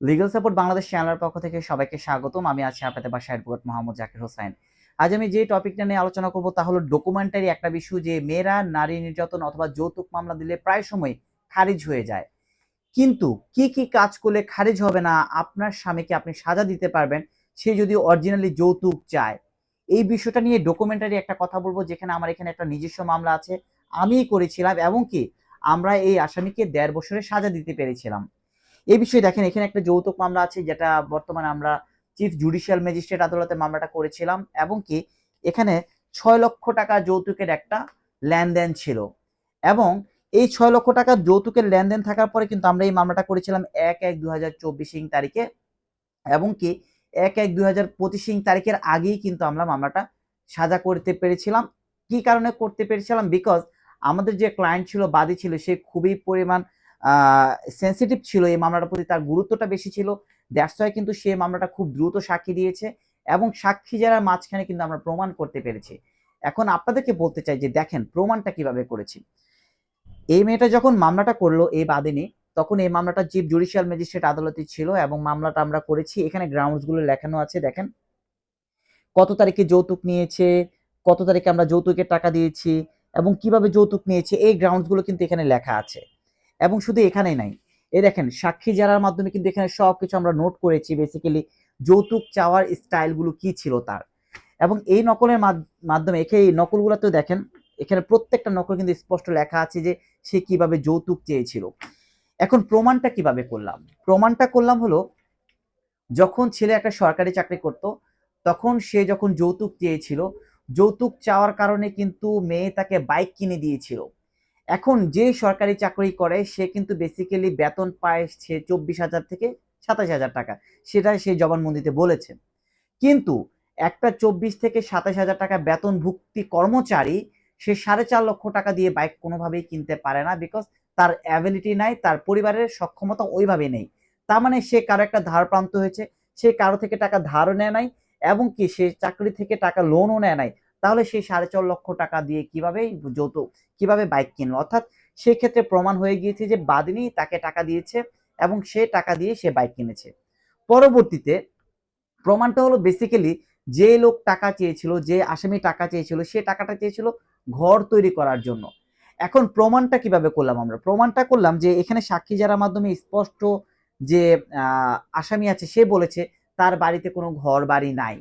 Legal support Bangladesh চ্যানেলের পক্ষ থেকে সবাইকে স্বাগতম। আমি আছি আপনাদের বাসায় অ্যাডভোকেট মোহাম্মদ জাকির হোসেন। আজ আমি যে টপিকটা নিয়ে আলোচনা করব তা হলো ডকুমেন্টারি একটা বিষয় যে মেয়েরা নারী নির্যাতন অথবা যৌতুক মামলা দিলে প্রায় সময় খারিজ হয়ে যায়। কিন্তু কি কি কাজ করলে খারিজ হবে না? আপনার স্বামীকে আপনি সাজা দিতে পারবেন, সে যদি অরিজিনালি যৌতুক চায়। এই বিষয়টা নিয়ে ডকুমেন্টারি একটা কথা বলব, যেখানে আমার এখানে একটা নিজস্ব মামলা আছে। আমিই করেছিলাম এবং কি আমরা এই আসামিকে দেড় বছরের সাজা দিতে পেরেছিলাম। এই বিষয়ে দেখেন, এখানে একটা যৌতুক মামলা আছে, যেটা বর্তমানে আমরা চিফ জুডিশিয়াল ম্যাজিস্ট্রেট আদালতে মামলাটা করেছিলাম, এবং কি এখানে ছয় লক্ষ টাকা যৌতুকের একটা লেনদেন ছিল। এবং এই ছয় লক্ষ টাকা যৌতুকের লেনদেন থাকার পরে কিন্তু আমরা এই মামলাটা করেছিলাম এক এক দু হাজার চব্বিশ তারিখে, এবং কি এক এক দু হাজার পঁচিশ তারিখের আগেই কিন্তু আমরা মামলাটা সাজা করতে পেরেছিলাম। কি কারণে করতে পেরেছিলাম? বিকজ আমাদের যে ক্লায়েন্ট ছিল, বাদী ছিল, সে খুবই পরিমাণ সেন্সিটিভ ছিল, এই মামলাটার প্রতি তার গুরুত্বটা বেশি ছিল। ওয়াই কিন্তু সে মামলাটা খুব দ্রুত সাক্ষী দিয়েছে এবং সাক্ষী যারা মাঝখানে কিন্তু আমরা প্রমাণ করতে পেরেছি। এখন আপনাদেরকে বলতে চাই যে, দেখেন প্রমাণটা কীভাবে করেছি। এই মেয়েটা যখন মামলাটা করল এই বাদিনী, তখন এই মামলাটা চিফ জুডিশিয়াল ম্যাজিস্ট্রেট আদালতে ছিল এবং মামলাটা আমরা করেছি। এখানে গ্রাউন্ডসগুলো লেখানো আছে, দেখেন। কত তারিখে যৌতুক নিয়েছে, কত তারিখে আমরা যৌতুকের টাকা দিয়েছি এবং কীভাবে যৌতুক নিয়েছে, এই গ্রাউন্ডসগুলো কিন্তু এখানে লেখা আছে। এবং শুধু এখানেই নাই। এই দেখেন, সাক্ষী জানার মাধ্যমে কিন্তু এখানে সব কিছু আমরা নোট করেছি বেসিক্যালি যৌতুক চাওয়ার স্টাইলগুলো কি ছিল তার। এবং এই নকলের মাধ্যমে এখানে এই নকলগুলোতেও দেখেন, এখানে প্রত্যেকটা নকল কিন্তু স্পষ্ট লেখা আছে যে সে কীভাবে যৌতুক চেয়েছিল। এখন প্রমাণটা কীভাবে করলাম? প্রমাণটা করলাম হলো, যখন ছেলে একটা সরকারি চাকরি করত, তখন সে যখন যৌতুক চেয়েছিল, যৌতুক চাওয়ার কারণে কিন্তু মেয়ে তাকে বাইক কিনে দিয়েছিল। এখন যে সরকারি চাকরি করে, সে কিন্তু বেসিক্যালি বেতন পায় সে চব্বিশ হাজার থেকে সাতাশ হাজার টাকা। সেটা সে জবানবন্দিতে বলেছে। কিন্তু একটা চব্বিশ থেকে সাতাশ হাজার টাকা বেতন ভুক্তি কর্মচারী, সে সাড়ে চার লক্ষ টাকা দিয়ে বাইক কোনোভাবেই কিনতে পারে না বিকজ তার অ্যাবিলিটি নাই, তার পরিবারের সক্ষমতা ওইভাবে নেই। তার মানে সে কারও একটা ধার প্রান্ত হয়েছে, সে কারও থেকে টাকা ধারও নেয় নাই, এবং কি সে চাকরি থেকে টাকা লোনও নেয় নাই। তাহলে সেই সাড়ে চার লক্ষ টাকা দিয়ে কীভাবে যৌতুক, কীভাবে বাইক কিনলো? অর্থাৎ সেই ক্ষেত্রে প্রমাণ হয়ে গিয়েছে যে বাদিনী তাকে টাকা দিয়েছে এবং সে টাকা দিয়ে সে বাইক কিনেছে। পরবর্তীতে প্রমাণটা হলো বেসিক্যালি যে লোক টাকা চেয়েছিল, যে আসামি টাকা চেয়েছিল, সে টাকাটা চেয়েছিল ঘর তৈরি করার জন্য। এখন প্রমাণটা কীভাবে করলাম আমরা? প্রমাণটা করলাম যে এখানে সাক্ষী যারা মাধ্যমে স্পষ্ট যে আসামি আছে, সে বলেছে তার বাড়িতে কোনো ঘর বাড়ি নাই।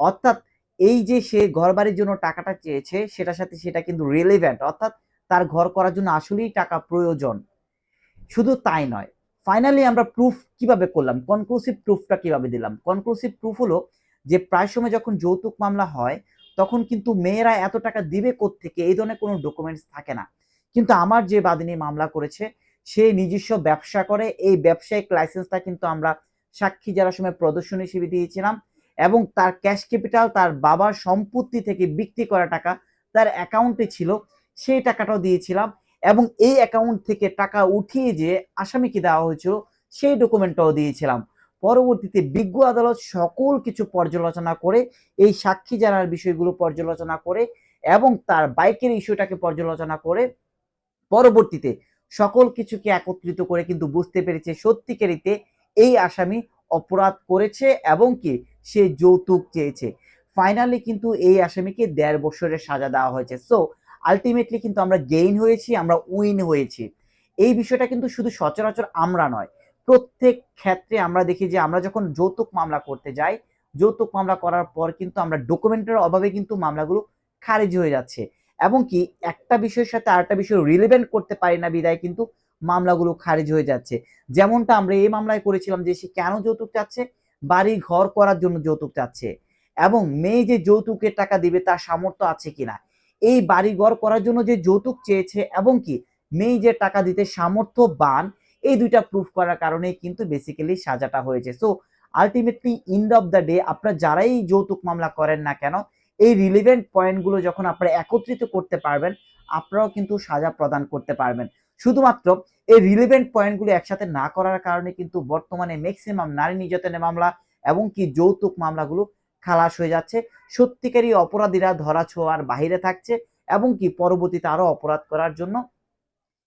অর্থাৎ এই যে সে ঘর বাড়ির জন্য টাকাটা চেয়েছে, সেটার সাথে সেটা কিন্তু রিলেভেন্ট অর্থাৎ তার ঘর করার জন্য আসলেই টাকা প্রয়োজন। শুধু তাই নয় ফাইনালি আমরা প্রুফ কীভাবে করলাম? কনক্লুসিভ প্রুফটা কীভাবে দিলাম? কনক্লুসিভ প্রুফ হলো যে প্রায় সময় যখন যৌতুক মামলা হয়, তখন কিন্তু মেয়েরা এত টাকা দিবে থেকে এই ধরনের কোনো ডকুমেন্টস থাকে না। কিন্তু আমার যে বাদিনী মামলা করেছে, সে নিজস্ব ব্যবসা করে। এই ব্যবসায়িক লাইসেন্সটা কিন্তু আমরা সাক্ষী যারা সময় প্রদর্শন হিসেবে দিয়েছিলাম এবং তার ক্যাশ ক্যাপিটাল তার বাবার সম্পত্তি থেকে বিক্রি করা টাকা তার অ্যাকাউন্টে ছিল, সেই টাকাটাও দিয়েছিলাম এবং এই অ্যাকাউন্ট থেকে টাকা উঠিয়ে যে আসামিকে দেওয়া হয়েছিল, সেই ডকুমেন্টটাও দিয়েছিলাম। পরবর্তীতে বিজ্ঞ আদালত সকল কিছু পর্যালোচনা করে, এই সাক্ষী জানার বিষয়গুলো পর্যালোচনা করে এবং তার বাইকের ইস্যুটাকে পর্যালোচনা করে, পরবর্তীতে সকল কিছুকে একত্রিত করে কিন্তু বুঝতে পেরেছে সত্যিকারিতে এই আসামি অপরাধ করেছে এবং কি সে যৌতুক চেয়েছে। ফাইনালি কিন্তু এই আসামিকে দেড় বছরের সাজা দেওয়া হয়েছে। সো আলটিমেটলি কিন্তু আমরা গেইন হয়েছি, আমরা উইন হয়েছি। এই বিষয়টা কিন্তু শুধু সচরাচর আমরা নয়, প্রত্যেক ক্ষেত্রে আমরা দেখি যে আমরা যখন যৌতুক মামলা করতে যাই, যৌতুক মামলা করার পর কিন্তু আমরা ডকুমেন্টের অভাবে কিন্তু মামলাগুলো খারিজ হয়ে যাচ্ছে। এবং কি একটা বিষয়ের সাথে আরেকটা বিষয় রিলেভেন্ট করতে পারি না বিদায় কিন্তু মামলাগুলো খারিজ হয়ে যাচ্ছে। যেমনটা আমরা এই মামলায় করেছিলাম যে সে কেন যৌতুক চাচ্ছে? বাড়ি ঘর করার জন্য যৌতুক চাচ্ছে। এবং মেয়ে যে যৌতুকের টাকা দিবে তার সামর্থ্য আছে কিনা? এই বাড়ি ঘর করার জন্য যে যৌতুক চেয়েছে এবং কি মেয়ে যে টাকা দিতে সামর্থ্যবান এই দুইটা প্রুফ করার কারণেই কিন্তু বেসিক্যালি সাজাটা হয়েছে। So ultimately end of the day আপনারা যারাই যৌতুক মামলা করেন না কেন, এই রিলিভেন্ট পয়েন্টগুলো যখন আপনারা একত্রিত করতে পারবেন, আপনারাও কিন্তু সাজা প্রদান করতে পারবেন। শুধুমাত্র এই রিলেভেন্ট পয়েন্টগুলো একসাথে না করার কারণে কিন্তু বর্তমানে ম্যাক্সিমাম নারী নির্যাতনের মামলা এবং কি যৌতুক মামলাগুলো খালাস হয়ে যাচ্ছে। সত্যিকারী অপরাধীরা ধরা ছোঁয়ার বাহিরে থাকছে এবং কি পরবর্তীতে আরও অপরাধ করার জন্য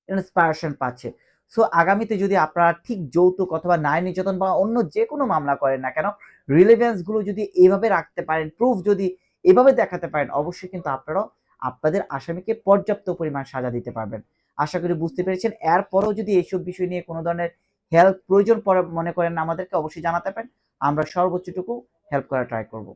ইন্সপায়ারেশন পাচ্ছে। সো আগামীতে যদি আপনারা ঠিক যৌতুক অথবা নারী নির্যাতন বা অন্য যে কোনো মামলা করেন না কেন রিলেভেন্সগুলো যদি এভাবে রাখতে পারেন প্রুফ যদি এভাবে দেখাতে পারেন, অবশ্যই কিন্তু আপনারাও আপনাদের আসামিকে পর্যাপ্ত পরিমাণ সাজা দিতে পারবেন। আশা করি বুঝতে পেরেছেন। এরপরও যদি এইসব বিষয় নিয়ে কোনো ধরনের হেল্প প্রয়োজন পড়ে মনে করেন আমাদেরকে অবশ্যই জানাতে পারেন। আমরা সর্বোচ্চটুকু হেল্প করার ট্রাই করব।